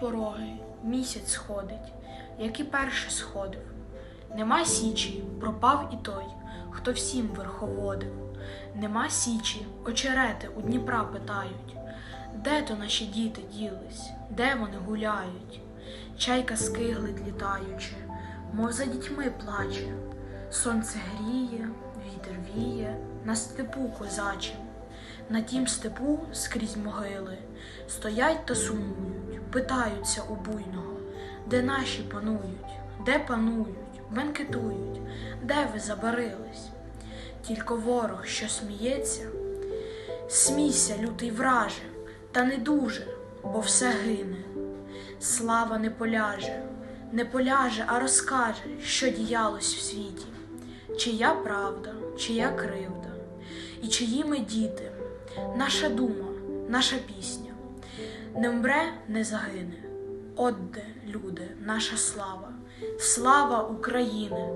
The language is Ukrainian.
пороги місяць сходить, як і перше сходив. Нема січі, пропав і той, хто всім верховодив. Нема січі, очерети у Дніпра питають, де то наші діти ділись, де вони гуляють? Чайка скиглить літаючи, мов за дітьми плаче. Сонце гріє, вітер віє на степу козачим. На тім степу скрізь могили стоять та сумують, питаються у буйного, де наші панують, де панують, бенкетують, де ви забарились? Тільки ворог, що сміється, смійся, лютий враже, та не дуже, бо все гине. Слава не поляже, не поляже, а розкаже, що діялось в світі, чия правда, чия кривда, і чиї ми діти, наша дума, наша пісня. Не вмре, не загине. От де, люди, наша слава, слава України!